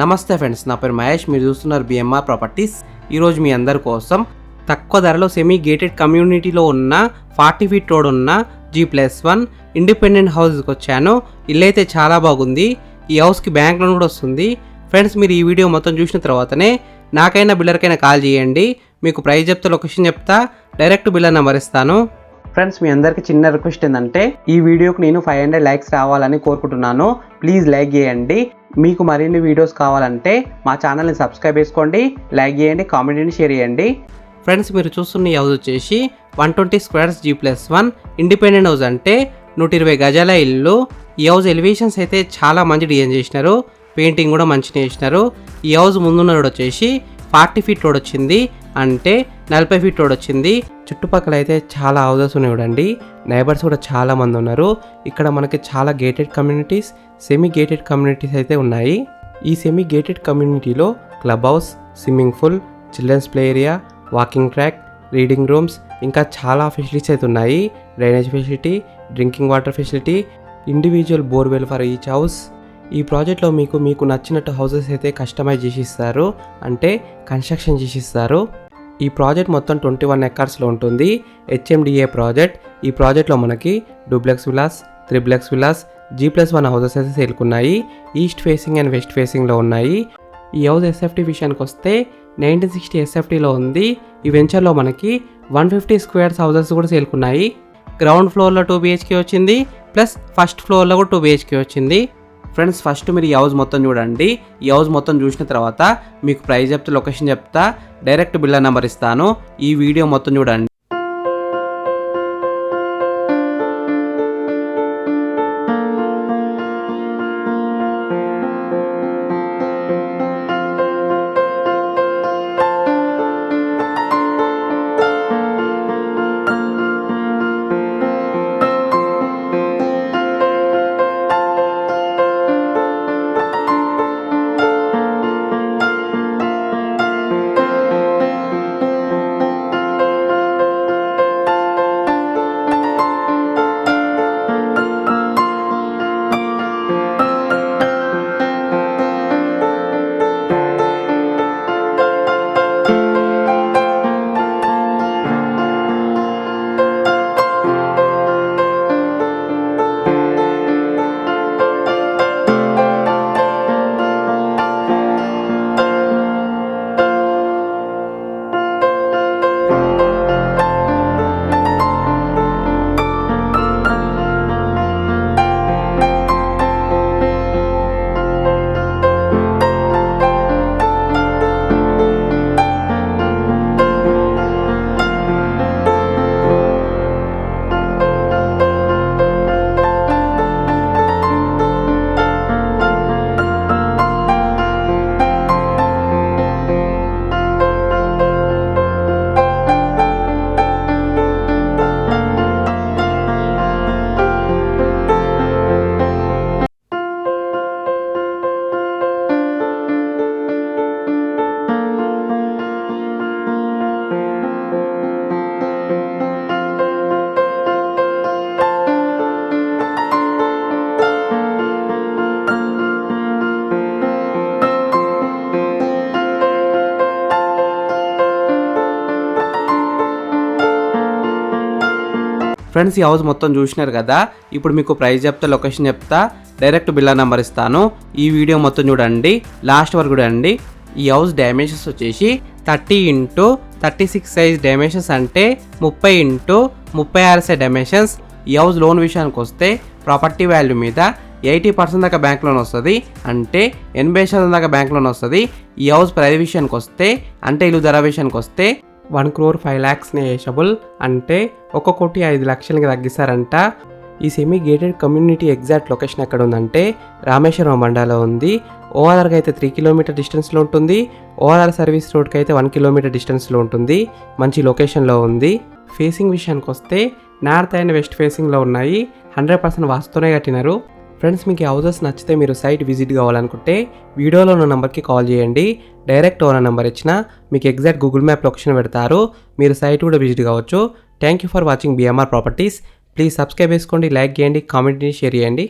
నమస్తే ఫ్రెండ్స్ నా పేరు మహేష్. మీరు చూస్తున్నారు బిఎంఆర్ ప్రాపర్టీస్ ఈరోజు మీ అందరి కోసం తక్కువ ధరలో సెమీ గేటెడ్ కమ్యూనిటీలో ఉన్న ఫార్టీ ఫీట్ రోడ్ ఉన్న జీ ప్లస్ వన్ ఇండిపెండెంట్ హౌస్కి వచ్చాను. ఇల్లు అయితే చాలా బాగుంది. ఈ హౌస్కి బ్యాంక్ లోన్ కూడా వస్తుంది. ఫ్రెండ్స్ మీరు ఈ వీడియో మొత్తం చూసిన తర్వాతనే నాకైనా బిల్లర్కైనా కాల్ చేయండి. మీకు ప్రైస్ చెప్తా లొకేషన్ చెప్తా. డైరెక్ట్ బిల్లర్ నెంబర్ ఇస్తాను. ఫ్రెండ్స్ మీ అందరికి చిన్న రిక్వెస్ట్ ఏంటంటే ఈ వీడియోకి నేను ఫైవ్ హండ్రెడ్ లైక్స్ రావాలని కోరుకుంటున్నాను. ప్లీజ్ లైక్ చేయండి. మీకు మరిన్ని వీడియోస్ కావాలంటే మా ఛానల్ని సబ్స్క్రైబ్ చేసుకోండి లైక్ చేయండి కామెంట్ని షేర్ చేయండి. ఫ్రెండ్స్ మీరు చూస్తున్న ఈ హౌస్ వచ్చేసి one twenty squares G plus one independent house అంటే నూట ఇరవై గజాల ఇల్లు. ఈ హౌస్ ఎలివేషన్స్ అయితే చాలా మంచి డిజైన్ చేసినారు. పెయింటింగ్ కూడా మంచిగా చేసినారు. ఈ హౌస్ ముందున్న రోడ్ వచ్చేసి ఫార్టీ ఫీట్ రోడ్ వచ్చింది. అంటే నలభై ఫీట్ రోడ్ వచ్చింది. చుట్టుపక్కల అయితే చాలా హౌసెస్ ఉన్నాయి చూడండి. నైబర్స్ కూడా చాలా మంది ఉన్నారు. ఇక్కడ మనకి చాలా gated communities semi gated communities అయితే ఉన్నాయి. ఈ సెమీ గేటెడ్ కమ్యూనిటీలో club house swimming pool children's play area walking track reading rooms ఇంకా చాలా ఫెసిలిటీస్ అయితే ఉన్నాయి. Drainage facility drinking water facility individual borewell for each house ఈ ప్రాజెక్ట్లో మీకు మీకు నచ్చినట్టు హౌసెస్ అయితే కస్టమైజ్ చేసి ఇస్తారు. అంటే కన్స్ట్రక్షన్ చేసి ఇస్తారు. ఈ ప్రాజెక్ట్ మొత్తం ట్వంటీ వన్ ఎకర్స్లో ఉంటుంది. HMDA project. ఈ ప్రాజెక్ట్లో మనకి duplex villas triplex villas G plus one houses అయితే సేల్కున్నాయి. ఈస్ట్ ఫేసింగ్ అండ్ వెస్ట్ ఫేసింగ్లో ఉన్నాయి. ఈ హౌస్ ఎస్ఎఫ్టీ విషయానికి వస్తే నైన్టీన్ సిక్స్టీ ఎస్ఎఫ్టీలో ఉంది. ఈ వెంచర్లో మనకి వన్ ఫిఫ్టీ స్క్వేర్స్ హౌసెస్ కూడా సేల్కున్నాయి. గ్రౌండ్ ఫ్లోర్లో టూ బిహెచ్కే వచ్చింది. ప్లస్ ఫస్ట్ ఫ్లోర్లో కూడా టూ బిహెచ్కే వచ్చింది. ఫ్రెండ్స్ ఫస్ట్ మీరు ఈ హౌస్ మొత్తం చూడండి. ఈ హౌస్ మొత్తం చూసిన తర్వాత మీకు ప్రైస్ చెప్తే లొకేషన్ చెప్తా. డైరెక్ట్ బిల్లర్ నెంబర్ ఇస్తాను. ఈ వీడియో మొత్తం చూడండి. ఫ్రెండ్స్ ఈ హౌస్ మొత్తం చూసినారు కదా? ఇప్పుడు మీకు ప్రైస్ చెప్తా లొకేషన్ చెప్తా డైరెక్ట్ బిల్లా నెంబర్ ఇస్తాను. ఈ వీడియో మొత్తం చూడండి లాస్ట్ వరకు చూడండి. ఈ హౌస్ డ్యామేజెస్ వచ్చేసి thirty into thirty six size dimensions అంటే ముప్పై ఇంటూ ముప్పై ఆరు సైజ్ డైమెన్షన్స్ ఈ హౌస్ లోన్ విషయానికి వస్తే ప్రాపర్టీ వాల్యూ మీద ఎయిటీ పర్సెంట్ దాకా బ్యాంక్ లోన్ వస్తుంది అంటే ఎనభై శాతం దాకా బ్యాంక్ లోన్ వస్తుంది. ఈ హౌస్ ప్రైస్ విషయానికి వస్తే అంటే ఇల్లు ధర విషయానికి వస్తే వన్ క్రోర్ ఫైవ్ ల్యాక్స్ని నేషబుల్ అంటే ఒక కోటి ఐదు లక్షలకి తగ్గిస్తారంట. ఈ semi gated community exact location ఎక్కడ ఉందంటే రామేశ్వరం మండలో ఉంది. ఓఆర్ఆర్కి అయితే త్రీ కిలోమీటర్ డిస్టెన్స్లో ఉంటుంది. ఓఆర్ఆర్ సర్వీస్ రోడ్కి అయితే వన్ కిలోమీటర్ డిస్టెన్స్లో ఉంటుంది. మంచి లొకేషన్లో ఉంది. ఫేసింగ్ విషయానికి వస్తే నార్త్ అండ్ వెస్ట్ ఫేసింగ్లో ఉన్నాయి. హండ్రెడ్ పర్సెంట్ వాస్తునే కట్టినారు. ఫ్రెండ్స్ మీకు హౌజెస్ నచ్చితే మీరు సైట్ విజిట్ కావాలనుకుంటే వీడియోలో ఉన్న నెంబర్కి కాల్ చేయండి. డైరెక్ట్ ఓనర్ నెంబర్ ఇచ్చిన మీకు ఎగ్జాక్ట్ గూగుల్ మ్యాప్ లొకేషన్ పెడతారు. మీరు సైట్ కూడా విజిట్ కావచ్చు. Thank you for watching BMR properties please subscribe చేసుకోండి లైక్ చేయండి కామెంట్ని షేర్ చేయండి.